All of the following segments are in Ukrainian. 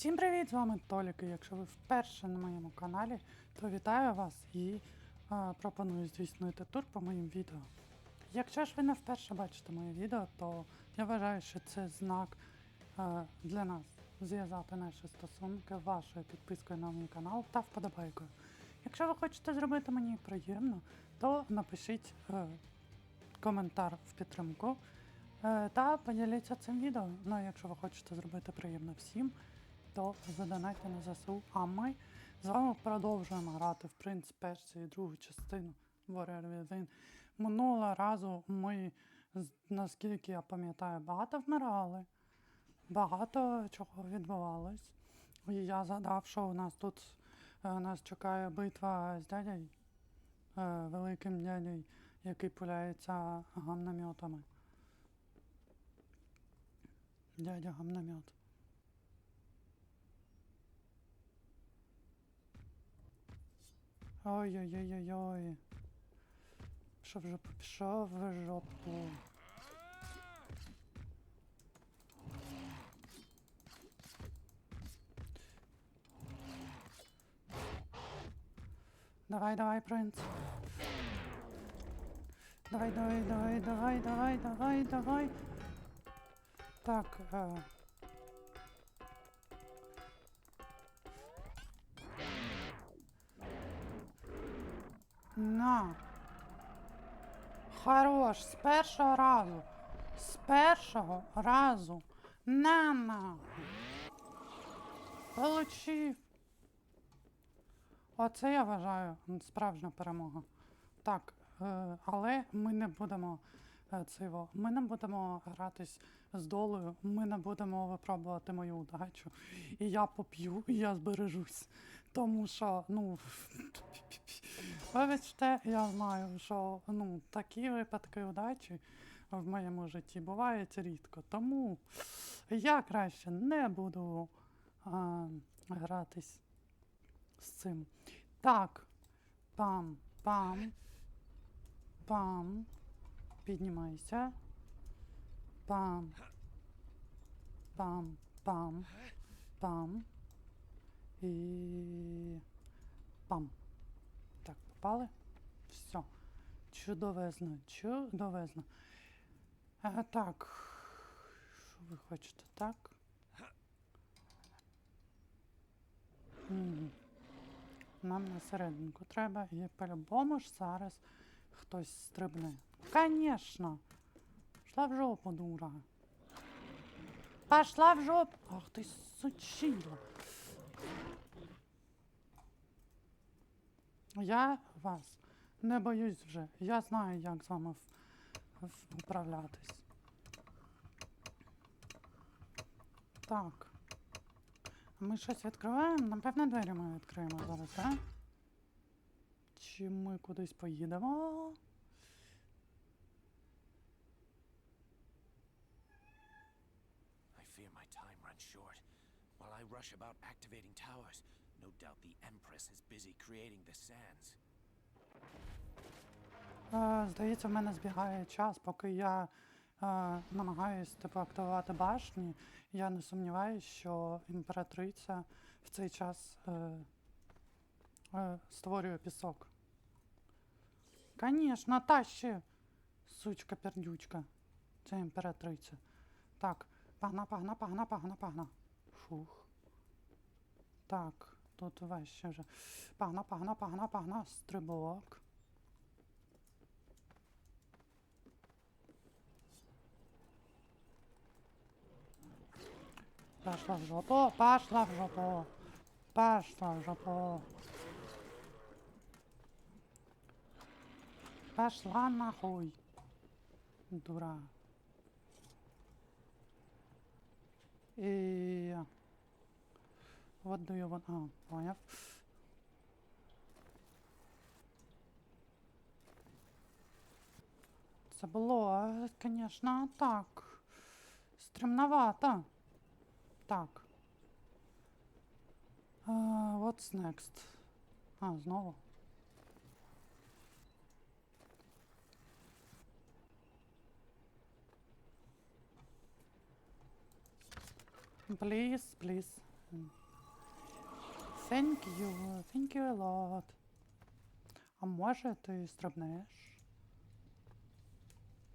Всім привіт! З вами Толік. І Якщо ви вперше на моєму каналі, то вітаю вас і е, пропоную здійснити тур по моїм відео. Якщо ж ви не вперше бачите моє відео, то я вважаю, що це знак е, для нас зв'язати наші стосунки вашою підпискою на мій канал та вподобайкою. Якщо ви хочете зробити мені приємно, то напишіть е, коментар в підтримку е, та поділіться цим відео. Ну а якщо ви хочете зробити приємно всім, то задонайте на ЗСУ. А ми з вами продовжуємо грати в принц першу і другу частину Warrior Within. Минулого разу ми, наскільки я пам'ятаю, багато вмирали, багато чого відбувалось. І я згадав, що у нас тут е, нас чекає битва з дядей, е, великим дядей, який пуляється гамнометами. Дядя гамномет. Ой-ой-ой-ой-ой. Пішов в жопу, пішов в жопу. Давай, давай, принц. Давай, давай, давай, давай, давай, давай, давай. Так, е... На. Хорош, з першого разу. З першого разу. На нахуй. Получив. Оце я вважаю справжня перемога. Так, е, але ми не будемо е, циво. Ми не будемо гратись з долею, ми не будемо випробувати мою удачу. І я поп'ю, і я збережусь. Тому що, ну. Вибачте, я знаю, що ну, такі випадки удачі в моєму житті бувають рідко. Тому я краще не буду а, гратись з цим. Так. Пам, пам. Пам. Піднімайся. Пам. Пам, пам. Пам. І. Пам. Так, попали. Все. Чудовезно, чудовезно. А, так. Що ви хочете, так? Нам на серединку треба і по-любому ж зараз хтось стрибне. Конечно. Пішла в жопу, дура. Пошла в жопу. Ах ти сучила. Я вас не боюсь вже. Я знаю, як з вами в- управлятись. Так. Ми щось відкриваємо? Напевно, двері ми відкриємо зараз, так? Чи ми кудись поїдемо? I fear my time runs short. While I rush about activating towers, no doubt the Empress is busy creating the sands. Е, здається, в мене збігає час, поки я е, намагаюсь типу, активувати башні. Я не сумніваюся, що імператриця в цей час е, е, створює пісок. Конечно, та ще сучка пердючка. Це імператриця. Так, пагна, пагна, пагна, пагна, пагна. Фух. Так, тут важче вже. Пагна, пагна, пагна, пагна, стрибок. Пошла в жопу, пошла в жопу. Пошла в жопу. Пошла нахуй. Дура. И... What do you want? А, поняв. Це було, звісно, так. Стремновато. Так. Uh, what's next? А, знову. Please, please. Thank you, thank you a lot. А може ти стрибнеш?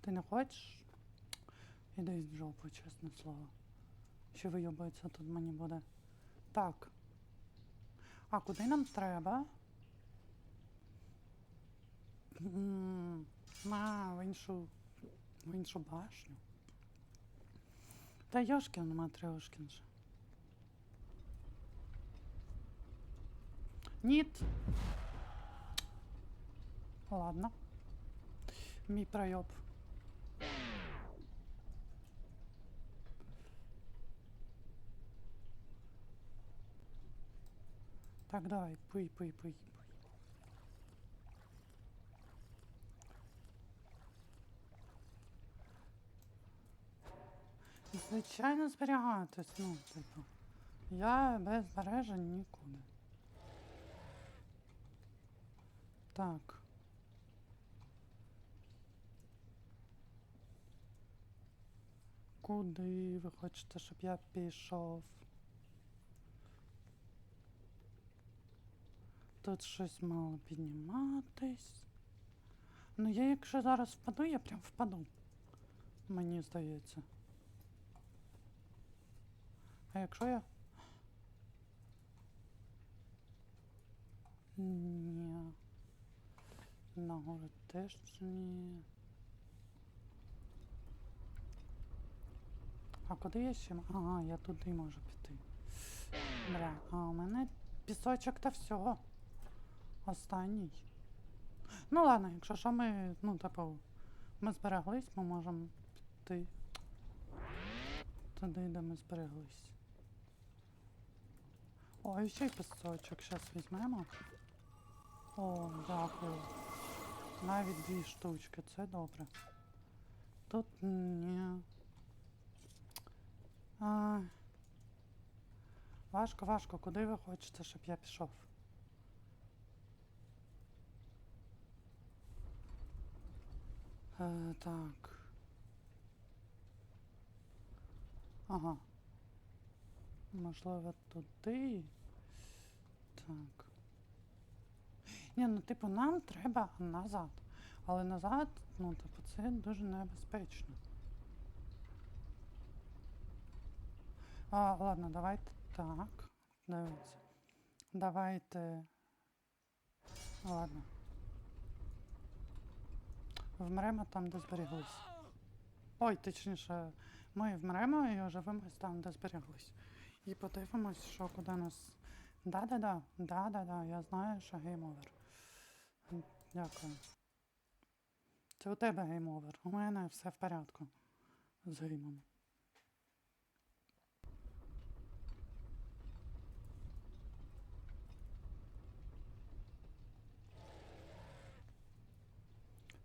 Ти не хочеш? Іди в жопу, чесне слово. Ще вийобається тут мені буде. Так. А куди нам треба? На, в іншу. В іншу башню. Та Йошкін Матрьошкін же. Ніт. Ладно. Мій пройоб. Так, давай, пий, пий, пий. Звичайно, зберігатись, ну, типу. Я без збережень нікуди. Так. Куди ви хочете, щоб я пішов? Тут щось мало підніматись. Ну, я якщо зараз впаду, я прям впаду. Мені здається. А якщо я. Ні. Нагору теж ні. А куди я ще? Ага, я туди можу піти. Бля, а у мене пісочок та всього. Останній. Ну ладно, якщо що ми, ну, типу, ми збереглись, ми можемо піти туди, де ми збереглись. О, і ще й пісочок зараз візьмемо. О, дякую. Навіть дві штучки, це добре. Тут ні. А, важко, важко. Куди ви хочете, щоб я пішов? Е, так. Ага. Можливо, туди. Так. Ні, ну типу, нам треба назад. Але назад, ну, типу, це дуже небезпечно. А, ладно, давайте так. Дивіться. Давайте. Ладно. Вмремо там, де зберіглись. Ой, точніше, ми вмремо і оживемось там, де зберіглись. І подивимось, що куди нас. Да-да-да, да-да-да, я знаю, що гейм-овер. Дякую. Це у тебе гейм-овер. У мене все в порядку з геймом.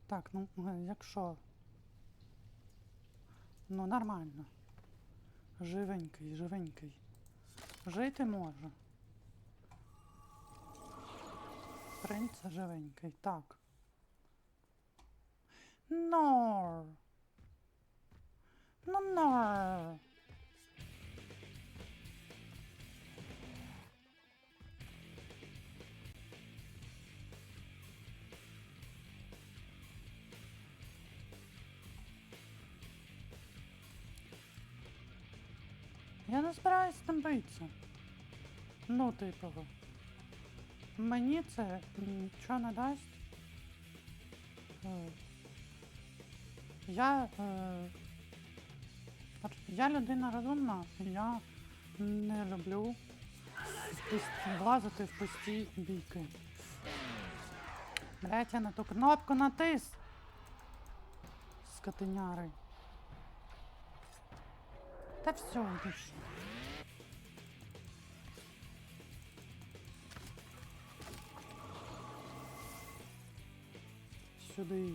Так, ну е, якщо. Ну, нормально. Живенький, живенький. Жити може. Принц живенький. Так. Нор. Ну, нор. Я не збираюсь там битися. Ну, типу. Мені це нічого не дасть. Е, Я. е, Я людина розумна, я не люблю влазити в пусті бійки. Блять, я на ту кнопку натис. Скотиняри. Та все, йдеш. Сюди.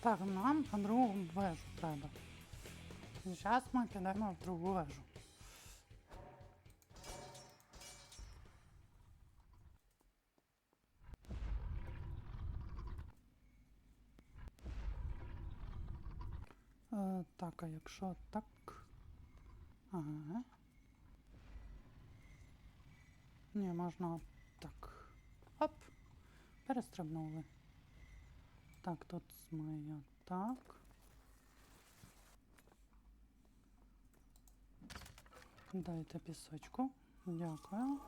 Так, нам на другу вежу треба. Зараз ми підемо в другу вежу. Е, так, а якщо так. Ага. Ні, можна так. Оп. Перестрибнули. Так, тут змія. Так. Дайте пісочку. Дякую.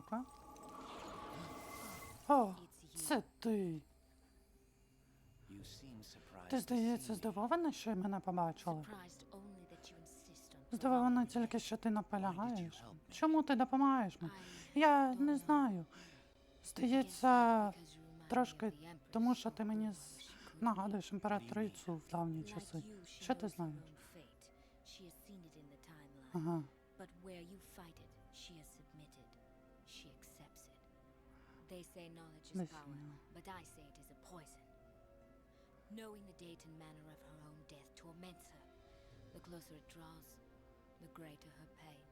Дякую. О, це ти. Ти, здається, здивована, що мене побачила? Здивована тільки, що ти наполягаєш. Чому ти допомагаєш мені? Я не знаю. Здається, трошки тому що ти мені нагадуєш імператрицю в давні часи. Що ти знаєш? own They say knowledge is Listen power, now. but I say it is a poison. Knowing the date and manner of her own death torments her. The closer it draws, the greater her pain.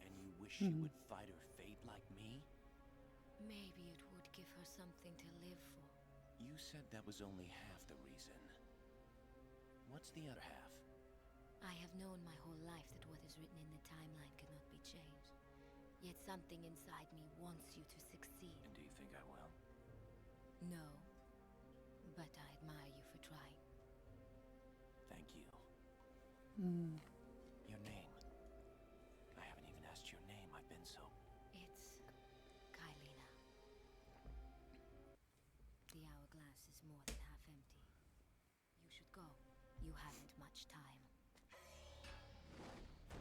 And you wish she Mhm. would fight her fate like me? Maybe it would give her something to live for. You said that was only half the reason. What's the other half? I have known my whole life that what is written in the timeline cannot be changed. Yet something inside me wants you to succeed. And do you think I will? No. But I admire you for trying. Thank you. М, Your name. I haven't even asked your name. I've been so. It's Kylina. The hourglass is more than half empty. You should go. You haven't much time.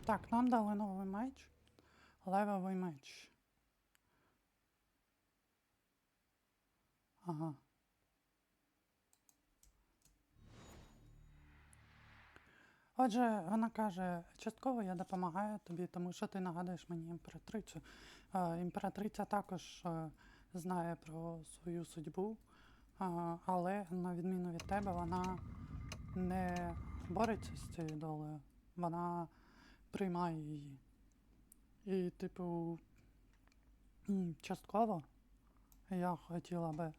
Так, нам дали новий меч. Левовий меч. Ага. Отже, вона каже, частково я допомагаю тобі, тому що ти нагадуєш мені імператрицю. Е, імператриця також е, знає про свою судьбу, е, але на відміну від тебе, вона не бореться з цією долею. Вона приймає її. І, типу, частково я хотіла би,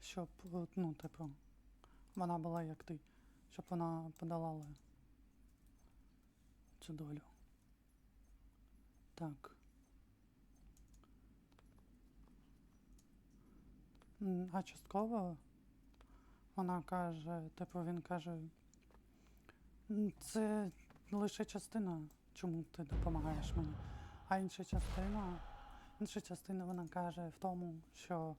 щоб, ну, типу, вона була як ти, щоб вона подолала цю долю. Так. А частково вона каже, типу, він каже, це лише частина, чому ти допомагаєш мені. А інша частина, інша частина вона каже в тому, що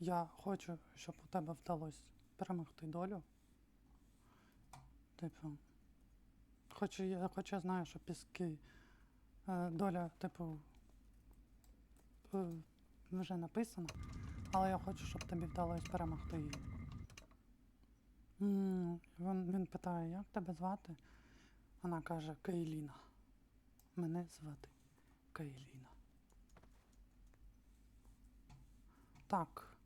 я хочу, щоб у тебе вдалося перемогти долю. Типу, хоч я, хоч я знаю, що піски е, доля, типу, е, вже написана, але я хочу, щоб тобі вдалося перемогти її. Він, він питає, як тебе звати? Вона каже Кейліна. Мене звати Кейліна. Так.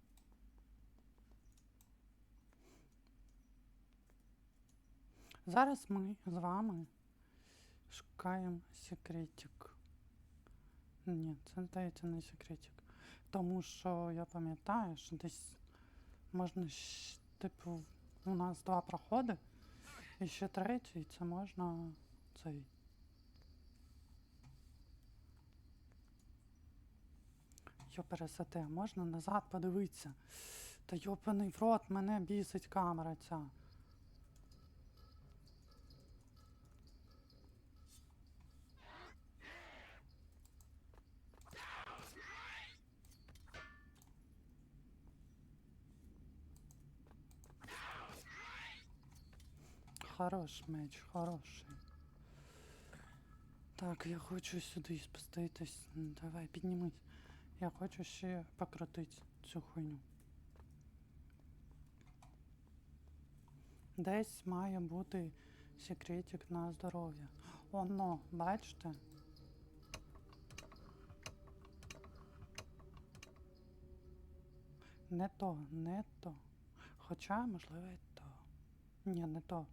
Зараз ми з вами шукаємо секретик. Ні, це здається не секретик. Тому що я пам'ятаю, що десь можна, типу, у нас два проходи. І ще третій, це можна цей. Йопересете, можна назад подивитися. Та йопаний в рот, мене бісить камера ця. Хорош меч, хороший. Так, я хочу сюди спуститись. Давай, піднімись. Я хочу ще покрутити цю хуйню. Десь має бути секретик на здоров'я. Оно, бачите? Не то, не то. Хоча, можливо, і то. Ні, не то.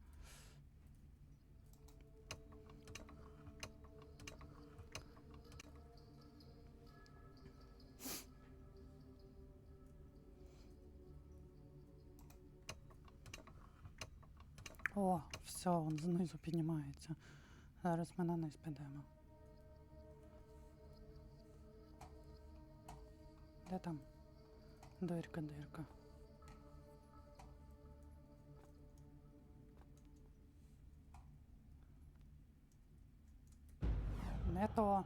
О, все, он знизу піднімається. Зараз ми на низ підемо. Де там? Дирка, дирка. Не то.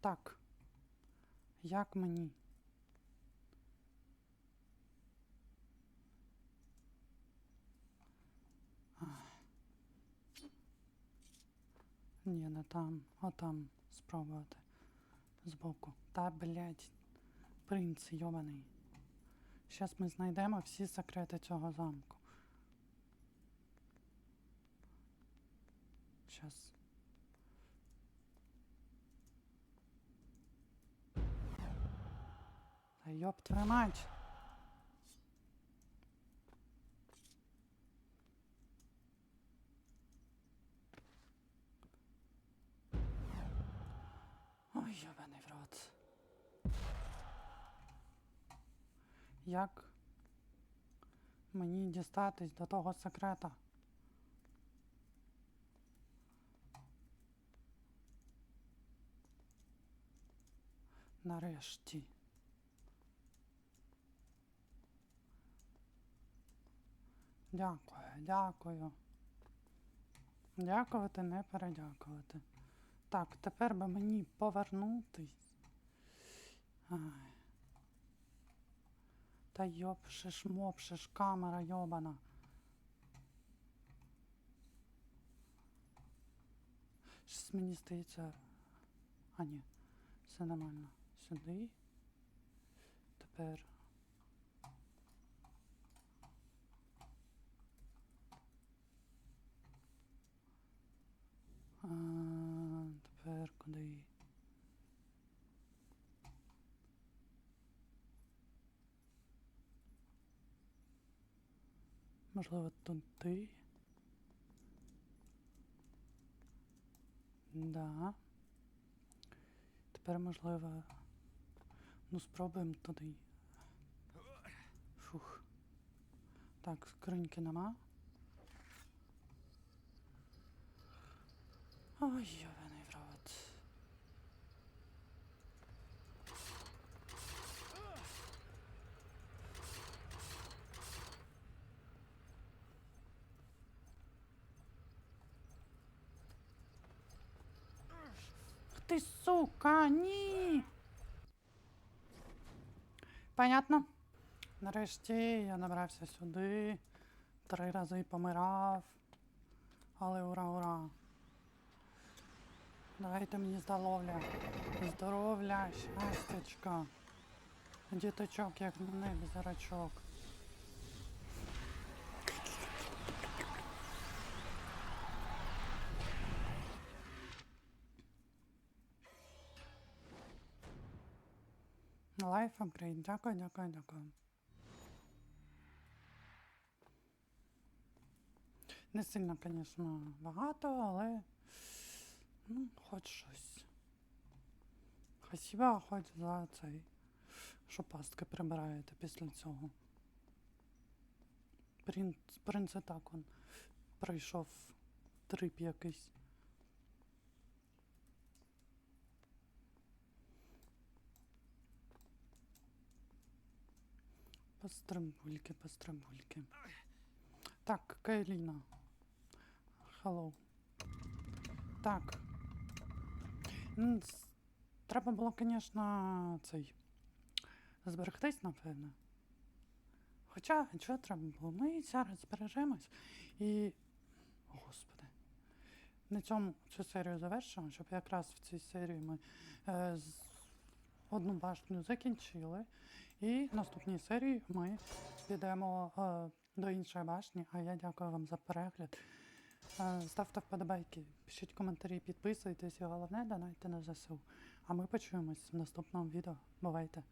Так. Як мені? Ні, не там, а там спробувати. Збоку. Та, блядь, принц йобаний. Щас ми знайдемо всі секрети цього замку. Щас. Та йоб твою мать. Ой, йобаний в рот. Як мені дістатись до того секрета? Нарешті. Дякую, дякую. Дякувати, не передякувати. Так, тепер би мені повернутись. Ай. Та йопшиш, мопшиш, камера йобана. Щось мені здається. А ні, все нормально. Сюди. Тепер. А, тепер куди? Можливо, туди? Да. Тепер можливо. Ну, спробуємо туди. Фух. Так, скриньки нема. Ой, йобаний в рот. Ах Ти сука, ні. Понятно. Нарешті я набрався сюди. Три рази помирав. Але ура, ура. Давайте мені здоров'я. Здоров'я, щастячка. Діточок, як небі зарачок. Life upgrade. Дякую, дякую, дякую. Не сильно, звісно, багато, але ну, хоч щось. Спасибо хоч за цей, що пастки прибираєте після цього. Принц, принц і так он пройшов трип якийсь. Пострибульки, пострибульки. Так, Кайліна. Hello. Так. Треба було, звісно, цей. Зберегтись, напевно. Хоча, чого треба було? Ми зараз збережемось і. Господи. На цьому цю серію завершимо, щоб якраз в цій серії ми е, з- одну башню закінчили. І в наступній серії ми підемо е, до іншої башні. А я дякую вам за перегляд. Е, ставте вподобайки, пишіть коментарі, підписуйтесь і головне донайте на ЗСУ. А ми почуємось в наступному відео. Бувайте!